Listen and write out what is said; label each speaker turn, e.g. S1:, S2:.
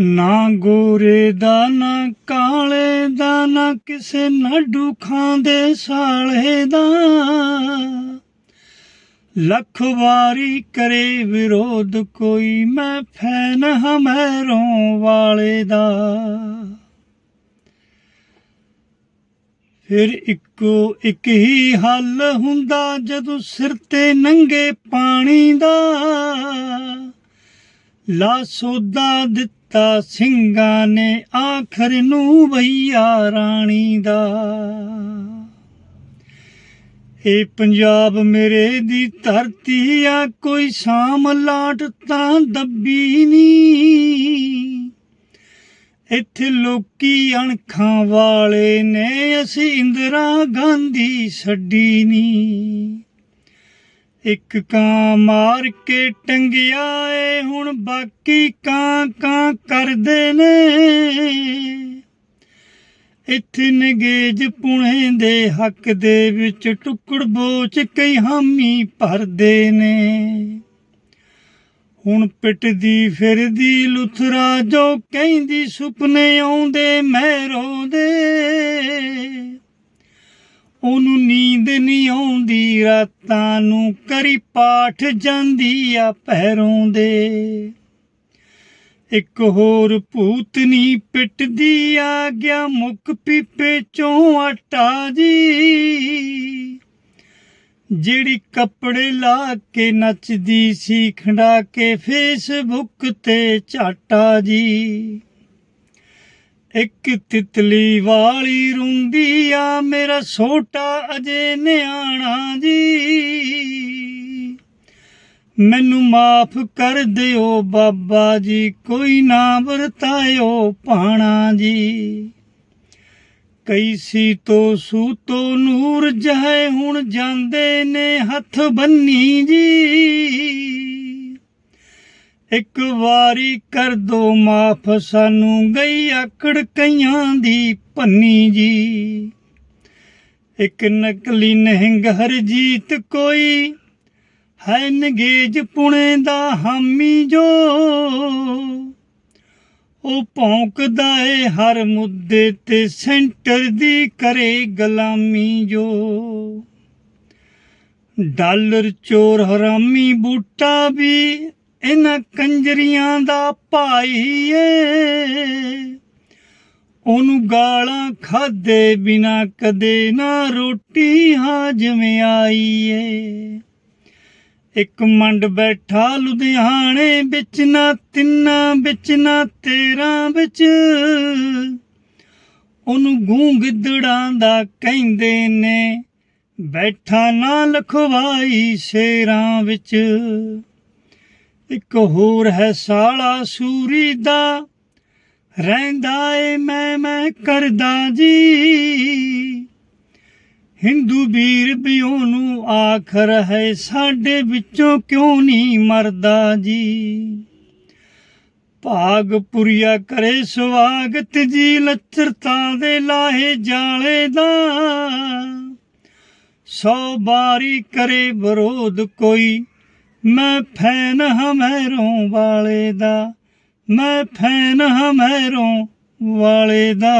S1: ਨਾ ਗੋਰੇ ਦਾ, ਨਾ ਕਾਲੇ ਦਾ, ਨਾ ਕਿਸੇ ਨਾ ਨਾਡੂ ਖਾਂਦੇ ਸਾਲੇ ਦਾ। ਲੱਖ ਵਾਰੀ ਕਰੇ ਵਿਰੋਧ ਕੋਈ, ਮੈਂ ਫੈਨ ਹਮੈਰੋਂ ਵਾਲੇ ਦਾ। ਫਿਰ ਇੱਕੋ ਇੱਕ ਹੀ ਹੱਲ ਹੁੰਦਾ, ਜਦੋਂ ਸਿਰ ਤੇ ਨੰਗੇ ਪਾਣੀ ਦਾ। ਲਾ ਸੋਦਾ ਦਿੱਤਾ ਸਿੰਘਾਂ ਨੇ ਆਖਰ ਨੂੰ ਭਈਆ ਰਾਣੀ ਦਾ। ਇਹ ਪੰਜਾਬ ਮੇਰੇ ਦੀ ਧਰਤੀ ਆ, ਕੋਈ ਸ਼ਾਮ ਲਾਟ ਤਾਂ ਦੱਬੀ ਨਹੀਂ। ਇੱਥੇ ਲੋਕੀ ਅਣਖਾਂ ਵਾਲੇ ਨੇ, ਅਸੀਂ ਇੰਦਰਾ ਗਾਂਧੀ ਛੱਡੀ ਨਹੀਂ। ਇੱਕ ਕਾਂ ਮਾਰ ਕੇ ਟੰਗਿਆ ਏ, ਹੁਣ ਬਾਕੀ ਕਾਂ ਕਾਂ ਕਰਦੇ ਨੇ। ਇੱਥੇ ਨਗੇਜ ਪੁਣੇ ਦੇ ਹੱਕ ਦੇ ਵਿੱਚ ਟੁਕੜ ਬੋਚ ਕਈ ਹਾਮੀ ਭਰਦੇ ਨੇ। ਹੁਣ ਪਿੱਟਦੀ ਫਿਰਦੀ ਲੁਥਰਾ ਜੋ ਕਹਿੰਦੀ ਸੁਪਨੇ ਆਉਂਦੇ ਮਹਿਰੋਂ ਦੇ ਉਹਨੂੰ ਨੀਂਦ ਨਹੀਂ ਆਉਂਦੀ, ਰਾਤਾਂ ਨੂੰ ਕਰੀ ਪਾਠ ਜਾਂਦੀ ਆ ਪੈਰੋਂ ਦੇ। ਇੱਕ ਹੋਰ ਭੂਤਨੀ ਪਿੱਟਦੀ, ਆ ਗਿਆ ਮੁੱਕ ਪੀਪੇ ਚੋਂ ਆਟਾ ਜੀ। ਜਿਹੜੀ ਕੱਪੜੇ ਲਾ ਕੇ ਨੱਚਦੀ ਸੀ, ਖੰਡਾ ਕੇ ਫੇਸਬੁੱਕ ਤੇ ਝਾਟਾ ਜੀ। ਇੱਕ ਤਿਤਲੀ ਵਾਲੀ ਰੁੰਦੀ ਆ, ਮੇਰਾ ਛੋਟਾ ਅਜੇ ਨਿਆਣਾ ਜੀ। ਮੈਨੂੰ ਮਾਫ ਕਰ ਦਿਓ ਬਾਬਾ ਜੀ, ਕੋਈ ਨਾ ਵਰਤਾਇਓ ਪਾਣਾ ਜੀ। ਕਈ ਸੀ ਤੋ ਸੂਤੋ ਨੂਰ ਜਹੇ ਹੁਣ ਜਾਂਦੇ ਨੇ ਹੱਥ ਬੰਨੀ ਜੀ। ਇੱਕ ਵਾਰੀ ਕਰ ਦੋ ਮਾਫ ਸਾਨੂੰ ਗਈ ਆਕੜ ਕਈਆਂ ਦੀ ਭੰਨੀ ਜੀ। ਇੱਕ ਨਕਲੀ ਨਹਿੰਗ ਹਰਜੀਤ ਕੋਈ, ਹੈ ਨਗੇਜ ਪੁਣੇ ਦਾ ਹਾਮੀ ਜੋ। ਉਹ ਭੌਂਕਦਾ ਏ ਹਰ ਮੁੱਦੇ ਤੇ ਸੈਂਟਰ ਦੀ ਕਰੇ ਗੁਲਾਮੀ ਜੋ। ਡਾਲਰ ਚੋਰ ਹਰਾਮੀ ਬੂਟਾ ਵੀ ਇਹਨਾਂ ਕੰਜਰੀਆਂ ਦਾ ਭਾਈ ਏ। ਉਹਨੂੰ ਗਾਲਾਂ ਖਾਦੇ ਬਿਨਾ ਕਦੇ ਨਾ ਰੋਟੀ ਹਾਜਮ ਆਈ ਏ। ਇੱਕ ਮੰਡ ਬੈਠਾ ਲੁਧਿਆਣੇ ਵਿੱਚ ਨਾ ਤਿੰਨਾਂ ਵਿੱਚ ਨਾ ਤੇਰਾਂ ਵਿੱਚ। ਉਹਨੂੰ ਗੂੰਗਦੜਾਂ ਦਾ ਕਹਿੰਦੇ ਨੇ, ਬੈਠਾ ਨਾ ਲਖਵਾਈ ਸ਼ੇਰਾਂ ਵਿੱਚ। ਇੱਕ ਹੋਰ ਹੈ ਸਾਲਾ ਸੂਰੀ ਦਾ। ਰਹਿੰਦਾ ਏ ਮੈਂ ਮੈਂ ਕਰਦਾ ਜੀ। ਹਿੰਦੂ ਵੀਰ ਵੀ ਉਹਨੂੰ ਆਖਰ ਹੈ, ਸਾਡੇ ਵਿੱਚੋਂ ਕਿਉਂ ਨਹੀਂ ਮਰਦਾ ਜੀ? ਭਾਗ ਪੁਰੀਆ ਕਰੇ ਸਵਾਗਤ ਜੀ, ਲੱਚਰਤਾ ਦੇ ਲਾਹੇ ਜਾਲੇ ਦਾ। ਸੌ ਬਾਰੀ ਕਰੇ ਵਿਰੋਧ ਕੋਈ ਮੈਂ ਫੈਨ ਹਮੈਰੋਂ ਵਾਲੇ ਦਾ ਮੈਂ ਫੈਨ ਹਮੈਰੋਂ ਵਾਲੇ ਦਾ।